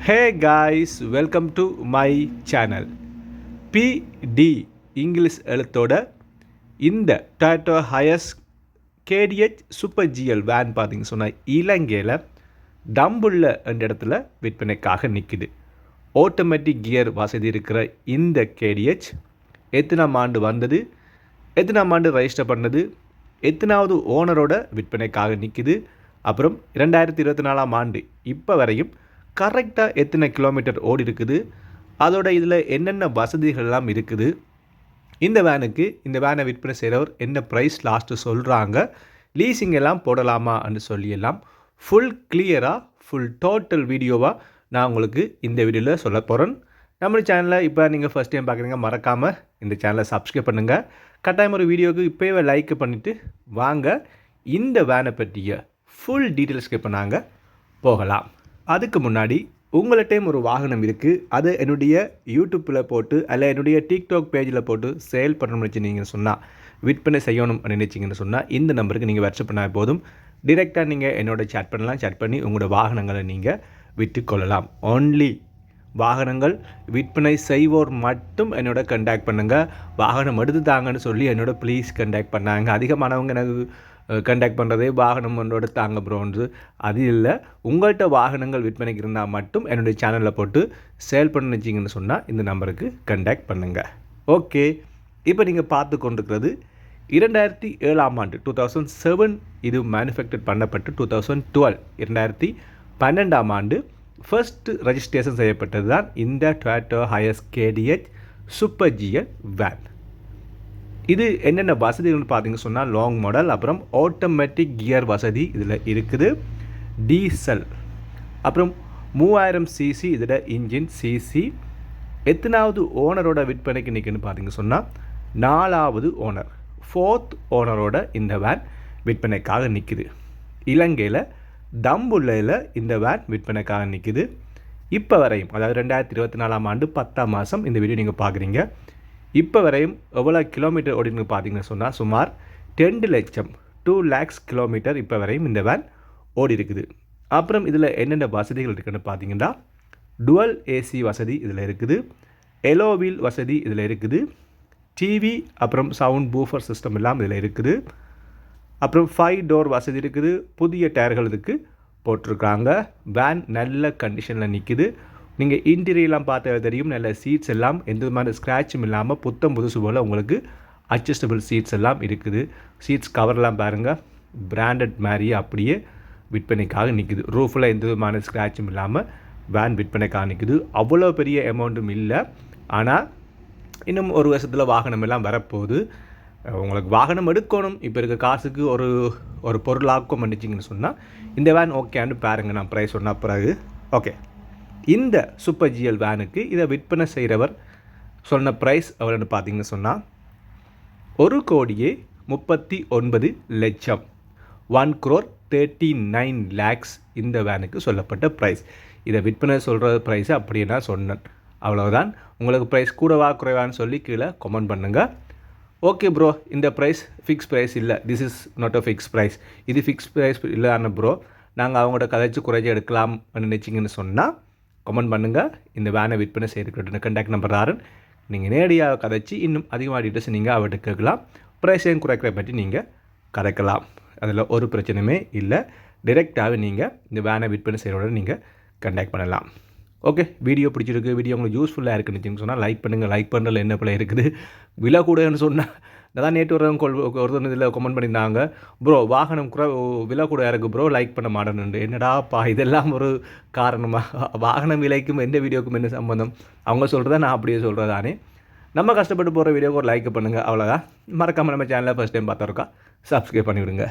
Hey guys welcome to my channel PD English எழுத்தோட இந்த Toyota Hiace KDH super GL van பார்த்திங்க சொன்னால் இலங்கையில் டம்புள்ள என்ற இடத்துல விற்பனைக்காக நிற்குது ஆட்டோமேட்டிக் கியர் வசதி இருக்கிற இந்த கேடிஹெச் எத்தனாம் ஆண்டு வந்தது? எத்தனாம் ஆண்டு ரெஜிஸ்டர் பண்ணது? எத்தனாவது ஓனரோட விற்பனைக்காக நிற்குது அப்புறம் ரெண்டாயிரத்தி இருபத்தி நாலாம் ஆண்டு இப்போ வரையும் கரெக்டாக எத்தனை கிலோமீட்டர் ஓடி இருக்குது அதோட இதில் என்னென்ன வசதிகள்லாம் இருக்குது? இந்த வேனுக்கு இந்த வேனை விற்பனை செய்கிறவர் என்ன ப்ரைஸ் லாஸ்ட்டு சொல்கிறாங்க லீசிங் எல்லாம் போடலாமான்னு சொல்லியெல்லாம் ஃபுல் கிளியராக ஃபுல் டோட்டல் வீடியோவாக நான் உங்களுக்கு இந்த வீடியோவில் சொல்ல போகிறேன் நம்ம சேனலை இப்போ நீங்கள் ஃபஸ்ட் டைம் பார்க்குறீங்க மறக்காமல் இந்த சேனலை சப்ஸ்கிரைப் பண்ணுங்கள் கட்டாயம் ஒரு வீடியோவுக்கு இப்போவே லைக் பண்ணிவிட்டு வாங்க. இந்த வேனை பற்றிய ஃபுல் டீட்டெயில்ஸ்க்கு இப்போ நாங்கள் போகலாம். அதுக்கு முன்னாடி உங்கள்கிட்டையும் ஒரு வாகனம் இருக்குது அது என்னுடைய யூடியூப்பில் போட்டு அல்ல என்னுடைய டிக்டாக் பேஜில் போட்டு சேல் பண்ணணும்னு நீங்கள் சொன்னால் விற்பனை செய்யணும் நினைச்சிங்கன்னு சொன்னால் இந்த நம்பருக்கு நீங்கள் வாட்ஸ்அப் பண்ணால் போதும். டிரெக்டாக நீங்கள் என்னோட சேட் பண்ணலாம். சேட் பண்ணி உங்களோட வாகனங்களை நீங்கள் விற்று கொள்ளலாம். ஒன்லி வாகனங்கள் விற்பனை செய்வோர் மட்டும் என்னோட கண்டாக்ட் பண்ணுங்கள் வாகனம் எடுத்து தாங்கன்னு சொல்லி என்னோட ப்ளீஸ் கண்டாக்ட் பண்ணாங்க. அதிகமானவங்க எனக்கு கண்டக்ட் பண்ணுறதே வாகனம் ஒன்றோட தாங்க ப்ரோன்றது அது இல்லை உங்கள்கிட்ட வாகனங்கள் விற்பனைக்கு இருந்தால் மட்டும் என்னுடைய சேனலில் போட்டு சேல் பண்ணிச்சிங்கன்னு சொன்னால் இந்த நம்பருக்கு கண்டாக்ட் பண்ணுங்கள் ஓகே இப்போ நீங்கள் பார்த்து கொண்டிருக்கிறது இரண்டாயிரத்தி ஏழாம் ஆண்டு டூ தௌசண்ட் செவன் இது மேனுஃபேக்சர் பண்ணப்பட்டு டூ தௌசண்ட் டுவெல் இரண்டாயிரத்தி பன்னெண்டாம் ஆண்டு ஃபர்ஸ்ட் ரெஜிஸ்ட்ரேஷன் செய்யப்பட்டது தான் இந்த Toyota Hiace KDH super GL van இது என்னென்ன வசதிகள்னு பார்த்தீங்க சொன்னால் லாங் மாடல் அப்புறம் ஆட்டோமேட்டிக் கியர் வசதி இதில் இருக்குது. டீசல் அப்புறம் மூவாயிரம் சிசி இதில் இன்ஜின் சிசி எத்தனாவது ஓனரோட விற்பனைக்கு நிற்குன்னு பார்த்தீங்க சொன்னால் நாலாவது ஓனர் ஃபோர்த் ஓனரோட இந்த வேன் விற்பனைக்காக நிற்குது. இலங்கையில் தம்புள்ளையில் இந்த வேன் விற்பனைக்காக நிற்குது. இப்போ வரையும் அதாவது ரெண்டாயிரத்தி இருபத்தி நாலாம் ஆண்டு பத்தாம் மாதம் இந்த வீடியோ நீங்கள் பார்க்குறீங்க. இப்போ வரையும் எவ்வளோ கிலோமீட்டர் ஓடினு பார்த்தீங்கன்னு சொன்னால் சுமார் ரெண்டு லட்சம் டூ லேக்ஸ் கிலோமீட்டர் இப்போ வரையும் இந்த வேன் ஓடி இருக்குது அப்புறம் இதில் என்னென்ன வசதிகள் இருக்குதுன்னு பார்த்தீங்கன்னா டுவல் ஏசி வசதி இதில் இருக்குது. எலோ வீல் வசதி இதில் இருக்குது. டிவி அப்புறம் சவுண்ட் பூஃபர் சிஸ்டம் எல்லாம் இதில் இருக்குது. அப்புறம் ஃபைவ் டோர் வசதி இருக்குது. புதிய டயர்கள் இதுக்கு போட்டிருக்காங்க. வேன் நல்ல கண்டிஷனில் நிற்குது நீங்கள் இன்டீரியர்லாம் பார்த்தா தெரியும். நல்ல சீட்ஸ் எல்லாம் எந்த விதமான ஸ்க்ராட்சும் இல்லாமல் புத்தம் புதுசு போல் உங்களுக்கு அட்ஜஸ்டபிள் சீட்ஸ் எல்லாம் இருக்குது. சீட்ஸ் கவர்லாம் பாருங்கள் பிராண்டட் மாதிரியே அப்படியே விற்பனைக்காக நிற்குது ரூஃபில் எந்த விதமான ஸ்க்ராட்சும் இல்லாமல் வேன் விற்பனைக்காக நிற்குது அவ்வளோ பெரிய அமௌண்ட்டும் இல்லை. ஆனால் இன்னும் ஒரு வருஷத்தில் வாகனம் எல்லாம் வரப்போகுது. உங்களுக்கு வாகனம் எடுக்கணும். இப்போ இருக்க காசுக்கு ஒரு ஒரு பொருள் பண்ணிச்சிங்கன்னு சொன்னால் இந்த வேன் ஓகேன்னு பாருங்கள் நான் ப்ரைஸ் சொன்ன பிறகு. ஓகே இந்த சூப்பர் ஜிஎல் வேனுக்கு இதை விற்பனை செய்கிறவர் சொன்ன ப்ரைஸ் எவ்வளோன்னு பார்த்தீங்கன்னு சொன்னால் ஒரு கோடியே முப்பத்தி ஒன்பது லட்சம். One crore thirty nine lakhs இந்த வேனுக்கு சொல்லப்பட்ட ப்ரைஸ் இதை விற்பனை சொல்கிற ப்ரைஸை அப்படியே நான் சொன்னேன். அவ்வளோதான் உங்களுக்கு ப்ரைஸ் கூடவா குறைவான்னு சொல்லி கீழே கமெண்ட் பண்ணுங்கள் ஓகே ப்ரோ இந்த ப்ரைஸ் ஃபிக்ஸ் ப்ரைஸ் இல்லை. This is not a fix price இது ஃபிக்ஸ் ப்ரைஸ் இல்லைன்னு ப்ரோ நாங்கள் அவங்களோட கதைச்சு குறைச்சி எடுக்கலாம் நினச்சிங்கன்னு சொன்னால் கமெண்ட் பண்ணுங்கள் இந்த வேனை விற்பனை செய்திருக்கிற கண்டாக்ட் நம்பர் தாரன். நீங்கள் நேரடியாக கதைச்சி இன்னும் அதிகமாக டீட்டெயில்ஸ் நீங்கள் அவர்கிட்ட கேட்கலாம். ப்ரைஸையும் குறைக்கிற பற்றி நீங்கள் கதைக்கலாம். அதில் ஒரு பிரச்சனையுமே இல்லை. டிரெக்டாகவே நீங்கள் இந்த வேனை விற்பனை செய்கிறோட நீங்கள் கண்டாக்ட் பண்ணலாம். ஓகே வீடியோ பிடிச்சிருக்கு. வீடியோ உங்களுக்கு யூஸ்ஃபுல்லாக இருக்குன்னு சொன்னால் லைக் பண்ணுங்கள் லைக் பண்ணுறதுல என்ன பிள்ளை இருக்குது? விலை கூடன்னு சொன்னால் அதான் நேற்று வரவங்க கொள் ஒருத்தர் இதில் கமெண்ட் பண்ணியிருந்தாங்க. ப்ரோ வாகனம் கூட விலை கூட இருக்குது ப்ரோ லைக் பண்ண மாட்டேன்னு என்னடாப்பா இதெல்லாம் ஒரு காரணமாக வாகனம் விலைக்கும் எந்த வீடியோக்கும் என்ன சம்மந்தம் அவங்க சொல்கிறத நான் அப்படியே சொல்கிறதானே நம்ம கஷ்டப்பட்டு போகிற வீடியோக்கு ஒரு லைக் பண்ணுங்கள் அவ்வளோதான் மறக்காமல் நம்ம சேனலில் ஃபஸ்ட் டைம் பார்த்துருக்கா சப்ஸ்கிரைப் பண்ணிவிடுங்க.